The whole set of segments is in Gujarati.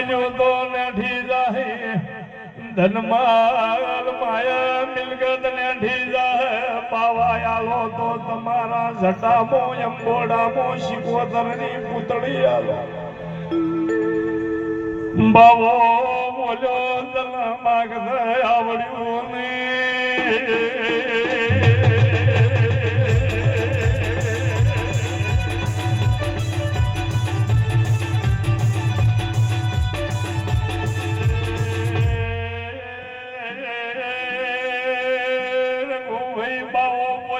તો નેઠી જાય ધનમાલ માયા મિલકત નેઠી જાય પાવાયાલો તો તમારા જટામો અંબોડામો શિકોતરની પૂતળી આલો બાવો બોલ્યો તલ માગ આવડ્યું ને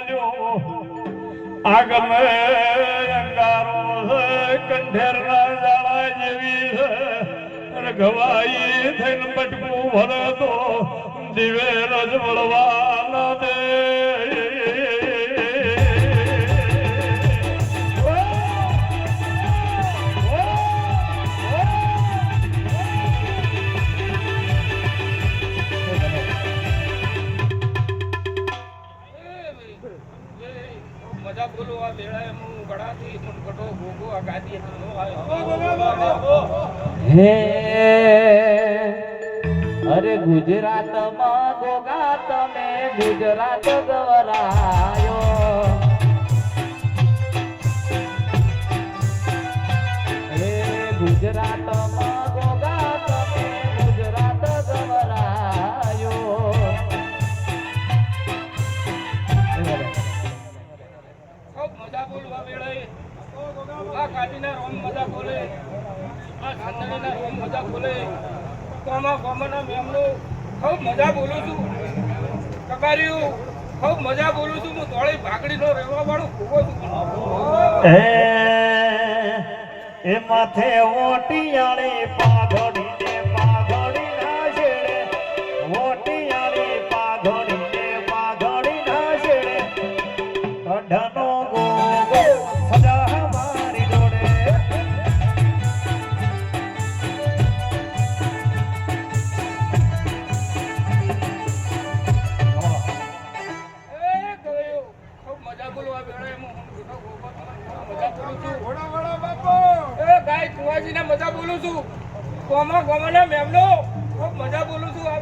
બોલ્યો આગળ અંગારો કંઠેરના જાળા જેવી છે ગવાઈ થઈને પટકું ભરે તો દિવે રજ વળવાના મજા બોલો આ વેળાએ હું ગળાથી મુટકટો ભોગો આ ગાદી નો આવ્યો. હે અરે ગુજરાતમાં ગોગા તમે ગુજરાત ગવરાયો. ખંડણીના રોમ મજા બોલે કોમા કોમાના મેમનો ખૂબ મજા બોલું છું કબારીયું ખૂબ મજા બોલું છું હું ધોળી ભાગડીનો રહેવા વાળો ભૂગો છું એ એ માથે ઓટિયાળી ખૂબ મજા બોલો છું. મજા બોલું ગાય બોલું કોમા કોમાના મેમનો ખૂબ મજા બોલું છું આ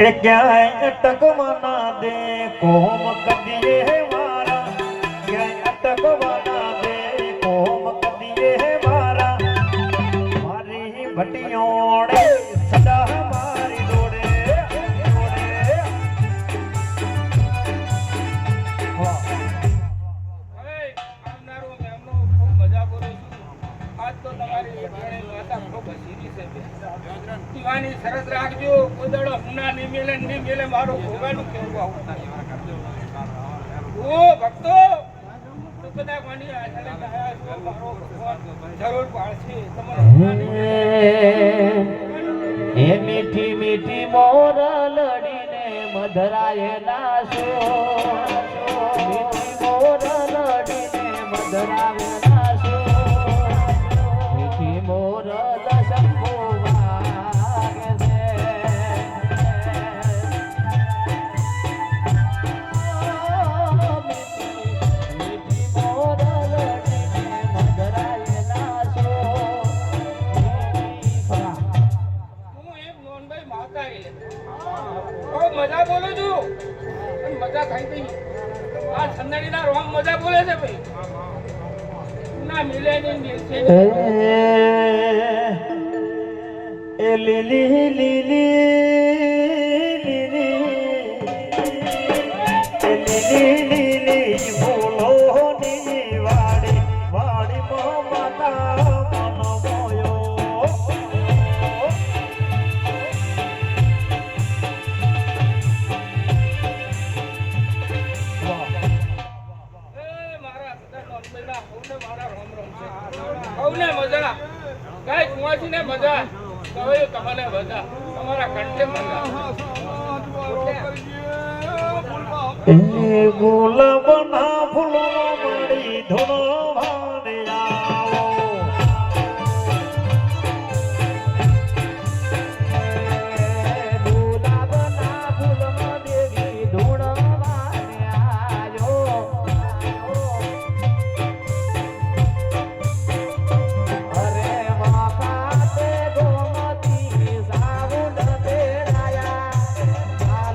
એ ક્યાંય ટકમાં ના દે કોમ કદીએ દીવાની સરસ રાખજો. ઉદડો હુના ની મેલે ની મેલે, મારો ભોગાનું કેવું આવું ઓ ભક્તો બધા હે મીઠી મીઠી મોર લડીને મધરાએ નાશો. મીઠી મોર લડીને મધરાય નાશો. મીઠી મોર લશંભુ મજા બોલું છું મજા થાય ગઈ આ ઠંડણીના રોમ મજા બોલે છે ભાઈ ના મિલે નહીં એ લીલી લીલી લીલી લીલી લીલી સૌને મજા. ગાય કુંવાસીને મજા. કવાયું તમને મજા. તમારા કંઠે મજા.